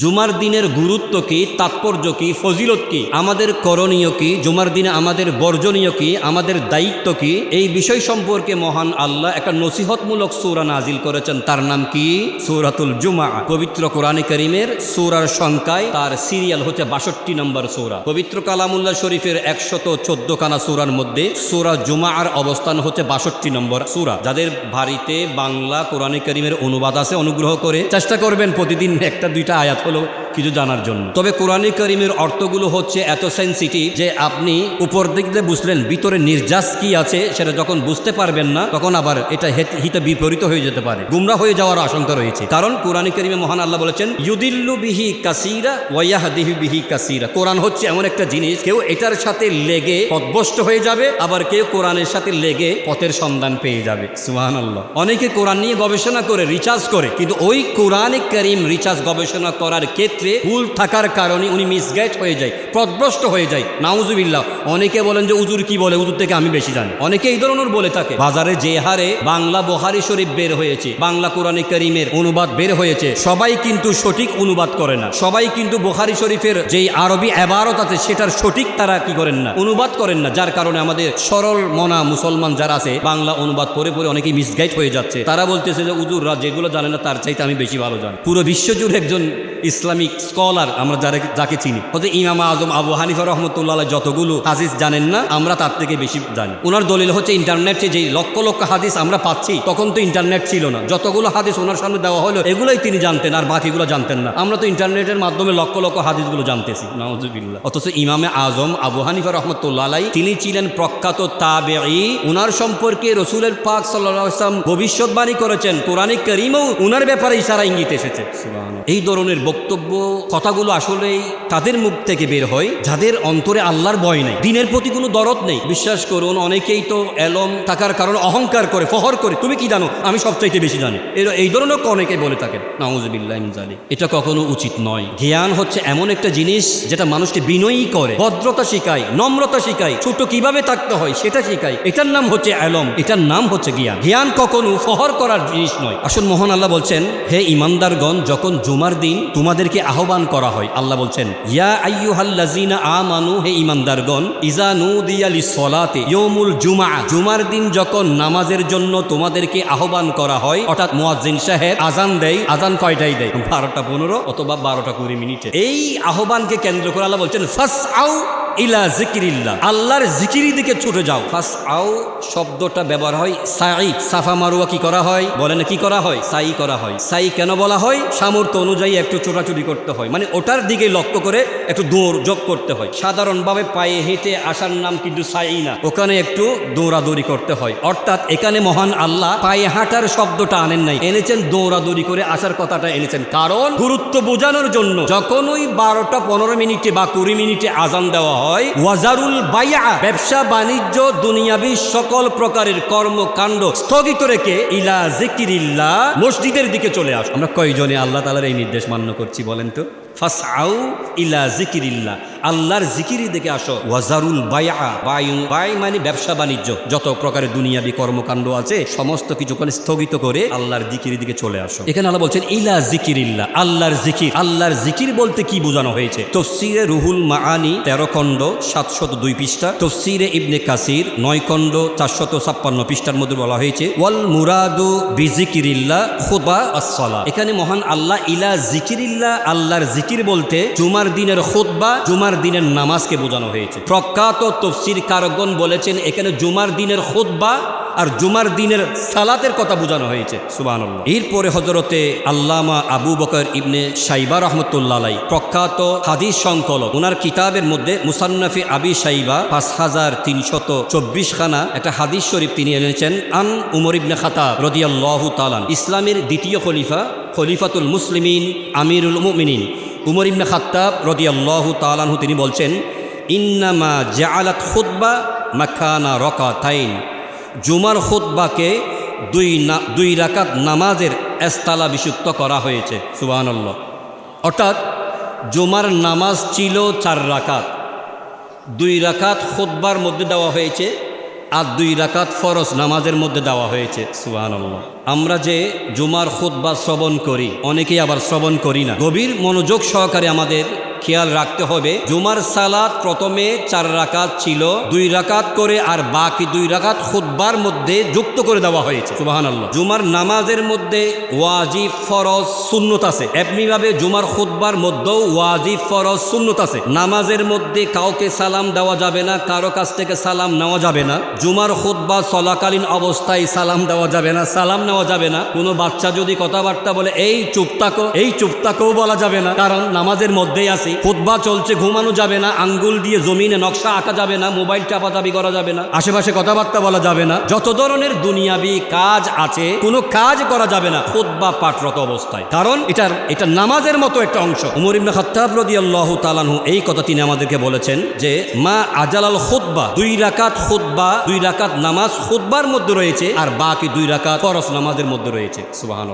জুমার দিনের গুরুত্ব কি, তাৎপর্য কি, ফজিলত কি? আমাদের করণীয় কি? জুমার দিনে আমাদের বর্জনীয় কি? আমাদের দায়িত্ব কি? এই বিষয় সম্পর্কে মহান আল্লাহ একটা নসিহতমূলক সূরা নাজিল করেছেন। তার নাম কি? সূরাতুল জুমা। পবিত্র কোরআনে করিমের সূরার সংখ্যায় তার সিরিয়াল হচ্ছে বাষট্টি নম্বর সূরা। পবিত্র কালামুল্লাহ শরীফের একশত চোদ্দ খানা সূরার মধ্যে সূরা জুমার অবস্থান হচ্ছে বাষট্টি নম্বর সূরা। যাদের বাড়িতে বাংলা কোরআনে করিমের অনুবাদ আছে, অনুগ্রহ করে চেষ্টা করবেন প্রতিদিন একটা দুইটা আয়াত হলো কিছু জানার জন্য। তবে কোরআনে করিমের অর্থগুলো হচ্ছে এত সেন্সিটিভ যে আপনি উপর দিক দিয়ে বুঝলেন, ভিতরে নির্যাস কি আছে সেটা যখন বুঝতে পারবেন না, তখন আবার এটা হেত- বিপরীত হয়ে যেতে পারে। গুমরা হয়ে যাওয়ার আশঙ্কা রয়েছে। কারণ কোরআনে করিমে মহান আল্লাহ বলেছেন, ইউদিল্লু বিহি কাসিরা ওয়াহদিহি বিহি কাসিরা। কোরআন হচ্ছে এমন একটা জিনিস, কেউ এটার সাথে লেগে পথভ্রষ্ট হয়ে যাবে, আবার কেউ কোরআনের সাথে লেগে পথের সন্ধান পেয়ে যাবে। সুহান আল্লাহ অনেকে কোরআন নিয়ে গবেষণা করে রিচার্জ করে, কিন্তু ওই কোরআনে করিম রিচার্জ গবেষণা করার ক্ষেত্রে ভুল থাকার কারণে উনি মিসগাইড হয়ে যায় পথভ্রষ্ট হয়ে যায়। নাউজুবিল্লাহ, অনেকে বলেন যে উজুর কি বলে? উজুর থেকে আমি বেশি জানি। অনেকে এই ধরনের বলে থাকে। বাজারে যে হারে বাংলা বহারি শরীফ বের হয়েছে, বাংলা কোরআনে করিমের অনুবাদ বের হয়েছে, সবাই কিন্তু সঠিক অনুবাদ করে না। সবাই কিন্তু বোহারি শরীফের যেই আরবি এবারত আছে, সেটার সঠিক তারা কি করেন না? অনুবাদ করেন না, যার কারণে আমাদের সরল মনা মুসলমান যারা আছে, বাংলা অনুবাদ পড়ে পড়ে অনেকেই মিসগাইড হয়ে যাচ্ছে। তারা বলতেছে যে উজুররা যেগুলো জানে না, তার চাইতে আমি বেশি ভালো জানি। পুরো বিশ্বজুড়ে একজন ইসলামিক স্কলার আমরা যারা যাকে চিনি। হয়তো ইমাম আজম আবু হানিফা রহমতুল্লাহ যতগুলো হাদিস জানেন না, আমরা তার থেকে বেশি জানি। ওনার দলিল হচ্ছে ইন্টারনেটে যে লক্ষ লক্ষ হাদিস আমরা পাচ্ছি, তখন তো ইন্টারনেট ছিল না। যতগুলো হাদিস ওনার সামনে দেওয়া হলো, এগুলোই তিনি জানতেন আর বাকিগুলো জানতেন না। আমরা তো ইন্টারনেটের মাধ্যমে লক্ষ লক্ষ হাদিসগুলো জানতেছি। নাউজুবিল্লাহ। অথচ ইমামে আজম আবু হানিফা রহমতুল্লাহ তিনি ছিলেন প্রখ্যাত তাবেঈ। ওনার সম্পর্কে রসুলের পাক ওয়াসাল্লাম ভবিষ্যৎবাণী করেছেন, কোরআনে করিমও ওনার ব্যাপারে ইশারা ইঙ্গিত এসেছে। এই ধরনের বক্তব্য, কথাগুলো আসলেই তাদের মুখ থেকে বের হয়, যাদের অন্তরে আল্লাহর ভয় নেই, দিনের প্রতি কোনো দরদ নেই। বিশ্বাস করুন, অনেকেই তো এলম থাকার কারণে অহংকার করে, ফহর করে। তুমি কি জানো? আমি সবচাইতে বেশি জানি। এর- এই ধরনের অনেকে বলে থাকেন, নাউজুবিল্লাহ এটা কখনো উচিত নয়। জ্ঞান হচ্ছে এমন একটা জিনিস যেটা মানুষকে বিনয়ী করে, ভদ্রতা শিখায়, নম্রতা শিখায়। ছোট কীভাবে থাকতে হয় সেটা শিখায়। এটার নাম হচ্ছে এলম, এটার নাম হচ্ছে জ্ঞান। জ্ঞান কখনো ফহর করার জিনিস নয়। আসুন মোহন আল্লাহ বলছেন, হে ইমানদারগণ, যখন জুমার দিন তোমাদেরকে আহ্বান করা হয়। আল্লাহ বলছেন, ইয়া আইয়ুহাল্লাযিনা আমানু, হে ইমানদারগণ ইজা নুদিয়া সলাতে ইয়মুল জুমা জুমার দিন যখন নামাজের জন্য তোমাদেরকে আহ্বান করা হয়, অর্থাৎ মুয়াজ্জিন সাহেব আজান দেয়, আজান কয়টাই দেয়? বারোটা পনেরো অথবা বারোটা কুড়ি মিনিটে। এই আহ্বানকে কেন্দ্র করে আল্লাহ বলছেন ফাস আউ ইলা জিকিরিল্লাহ। আল্লাহর জিকিরি দিকে ছুটে যাও। ফাস আও শব্দটা ব্যবহার হয় সাই। সাফা মারুয়া কি করা হয়? বলেন কি করা হয়? সাই করা হয়। সাই কেন বলা হয়? সামর্থ্য অনুযায়ী একটু ছোটাছুটি করতে হয়। মানে ওটার দিকে লক্ষ্য করে একটু দৌড় যোগ করতে হয়। সাধারণভাবে পায়ে হেঁটে আসার নাম কিন্তু সাই না। ওখানে একটু দৌড়াদৌড়ি করতে হয়। অর্থাৎ এখানে মহান আল্লাহ পায়ে হাঁটার শব্দটা আনেন নাই। এনেছেন দৌড়াদৌড়ি করে আসার কথাটা এনেছেন। কারণ গুরুত্ব বোঝানোর জন্য যখন ওই বারোটা পনেরো মিনিটে বা কুড়ি মিনিটে আজান দেওয়া হয় ওয়াজারুল বাইয়া ব্যবসা বাণিজ্য দুনিয়াবি সকল প্রকারের কর্মকাণ্ড স্থগিত রেখে ইলা জিকিরিল্লাহ মসজিদের দিকে চলে আস আমরা কয়জনে আল্লাহ তালার এই নির্দেশ মান্য করছি বলেন তো? ফাস আউ ইলা জিকিরিল্লাহ। আল্লাহর জিকিরি দেখে আসো। ওয়াজারুল বায়া বায়ু বাই মানে ব্যবসা বাণিজ্য। যত প্রকারের দুনিয়াবি কর্মকাণ্ড আছে, সমস্ত কিছুখানে স্থগিত করে আল্লাহর জিকির দিকে চলে আসো। এখানে আল্লাহ বলছেন, ইলা জিকিরিল্লাহ, আল্লাহর জিকির। আল্লাহর জিকির বলতে কি বোঝানো হয়েছে? তফসিরে রুহুল মাআনি তেরো খণ্ড, সাতশত দুই পৃষ্ঠা। তফসিরে ইবনে কাসির নয় খণ্ড, চারশত ছাপ্পান্ন পৃষ্ঠার মধ্যে বলা হয়েছে, ওয়াল মুরাদু বিজিকিরিল্লাহ খুদা আসসালা এখানে মহান আল্লাহ, ইলা জিকিরিল্লাহ, আল্লাহর জিকির বলতে, জুমার দিনের খুতবা জুমার দিনের নামাজকে বোঝানো হয়েছে। প্রখ্যাত তফসির কারগণ বলেছেন, এখানে জুমার দিনের খুতবা আর জুমার দিনের সালাতের কথা বোঝানো হয়েছে। সুবাহ এরপরে হজরতে আল্লামা আবু বকর ইবনে সাইবা রহমতুল্লাহ প্রখ্যাত হাদিস সংকলক ওনার কিতাবের মধ্যে মুসান্নফি আবি সাইবা পাঁচ হাজার তিনশত চব্বিশ খানা একটা হাদিস শরীফ তিনি এনেছেন, আন উমর ইবনে খাতা রদিয়াল্লাহু তালান ইসলামের দ্বিতীয় খলিফা, খলিফাতুল মুসলিমিন আমিরুল মুমিনিন। উমর ইবনে খাত্তাব রদিয়াল্লাহু তালানহু তিনি বলছেন, ইন্নামা জাআলাত খুতবা মাখানা রকাতাইন। জুমার খুতবাকে দুই না, দুই রাকাত নামাজের এস্তালা বিশুক্ত করা হয়েছে, সুবহানাল্লাহ। অর্থাৎ জুমার নামাজ ছিল চার রাকাত। দুই রাকাত খুতবার মধ্যে দেওয়া হয়েছে আর দুই রাকাত ফরজ নামাজের মধ্যে দেওয়া হয়েছে সুহান আমরা যে জুমার খুদ্ বা শ্রবণ করি, অনেকেই আবার শ্রবণ করি না। গভীর মনোযোগ সহকারে আমাদের খেয়াল রাখতে হবে। জুমার সালাত প্রথমে চার রাকাত ছিল, দুই রাকাত করে আর বাকি দুই রাকাত খুদ্বার মধ্যে যুক্ত করে দেওয়া হয়েছে। সুবাহান আল্লাহ জুমার নামাজের মধ্যে ওয়াজিব, ফরজ, সুন্নত আছে। এমনিভাবে জুমার খুদ্বার মধ্যেও ওয়াজিব, ফরজ, সুন্নত আছে। নামাজের মধ্যে কাউকে সালাম দেওয়া যাবে না, কারও কাছ থেকে সালাম নেওয়া যাবে না। জুমার খুদ্া চলাকালীন অবস্থায় সালাম দেওয়া যাবে না, সালাম নেওয়া যাবে না। কোনো বাচ্চা যদি কথাবার্তা বলে, এই চুপ থাকো, এই চুপ থাকোও বলা যাবে না। কারণ নামাজের মধ্যেই আছি। খুদ্া চলছে, ঘুমানো যাবে না, আঙ্গুল দিয়ে জমিনে নকশা আঁকা যাবে না, মোবাইল চাপাচাপি করা যাবে না, আশেপাশে কথাবার্তা বলা যাবে না, যত ধরনের দুনিয়াবি কাজ আছে, কোনো কাজ করা যাবে না খুদ্া পাঠরত অবস্থায়। কারণ এটার, এটা নামাজের মতো একটা অংশ। উমর ইবনে খাত্তাব রাদিয়াল্লাহু তাআলাহু এই কথা তিনি আমাদেরকে বলেছেন যে, মা আজালাল খুতবা, দুই রাকাত খুতবা, দুই রাকাত নামাজ খুতবার মধ্যে রয়েছে, আর বাকি দুই রাকাত ফরজ নামাজের মধ্যে রয়েছে। সুবহানাল্লাহ।